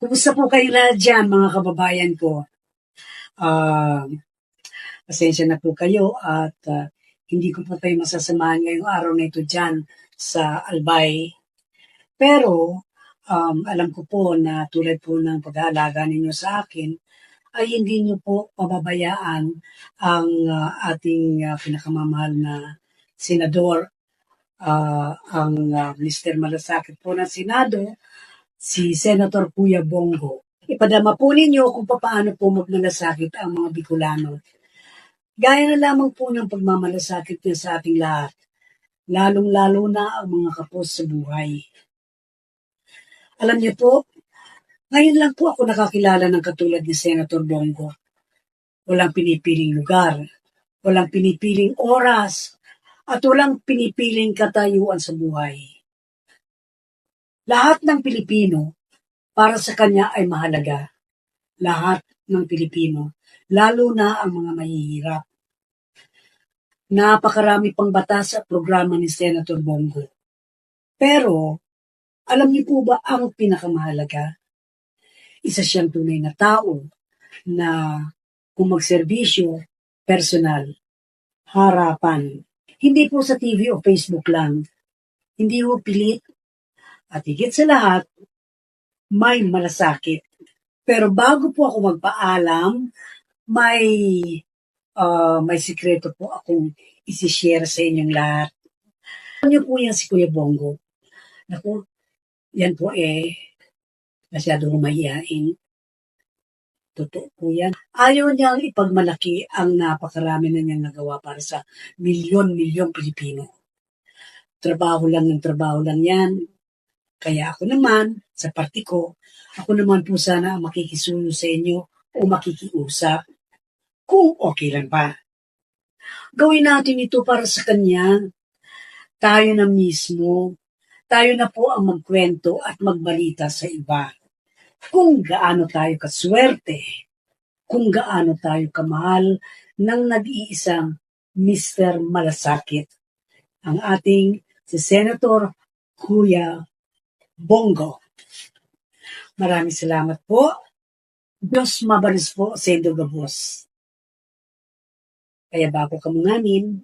Kumusta po kayo lahat dyan, mga kababayan ko? Ah, pasensya na po kayo at ah, hindi ko po tayo masasamahan ngayong araw na ito dyan sa Albay. Pero, um, alam ko po na tulad po ng pag-aalaga ninyo sa akin, ay hindi niyo po pababayaan ang ah, ating ah, pinakamamahal na senador, ah, ang ah, Mr. Malasakit po ng Senado, si Senator Kuya Bongo. Ipadama po ninyo kung paano po magmalasakit ang mga Bicolano. Gaya na lamang po ng pagmamalasakit niya sa ating lahat, lalong-lalo na ang mga kapos sa buhay. Alam niyo po, ngayon lang po ako nakakilala ng katulad ni Senator Bongo. Walang pinipiling lugar, walang pinipiling oras, at walang pinipiling katayuan sa buhay. Lahat ng Pilipino para sa kanya ay mahalaga. Lahat ng Pilipino, lalo na ang mga mahihirap. Napakarami pang batas at programa ni Senator Bongo. Pero, alam niyo po ba ang pinakamahalaga? Isa siyang tunay na tao na kung magserbisyo, personal, harapan. Hindi po sa TV o Facebook lang. Hindi po pilit. At higit sa lahat, may malasakit. Pero bago po ako magpaalam, may ah, may sikreto po akong isishare sa inyong lahat. Alam niyo po yan si Kuya Bongo. Naku, yan po eh, masyadong mahihain. Totoo po yan. Ayaw niyang ipagmalaki ang napakarami na niyang nagawa para sa milyon-milyon Pilipino. Trabaho lang ng trabaho lang yan. Kaya ako naman, sa parti ko, ako naman po sana ang makikisuyo sa inyo o makikiusap. Kung okay lang ba. Gawin natin ito para sa kanya. Tayo na mismo. Tayo na po ang magkwento at magbalita sa iba. Kung gaano tayo kaswerte. Kung gaano tayo kamahal ng nag-iisang Mr. Malasakit. Ang ating si Senator Kuya Bongo. Maraming salamat po. Diyos mabalis po sa Indo Gabos. Kaya bago ka ngamin,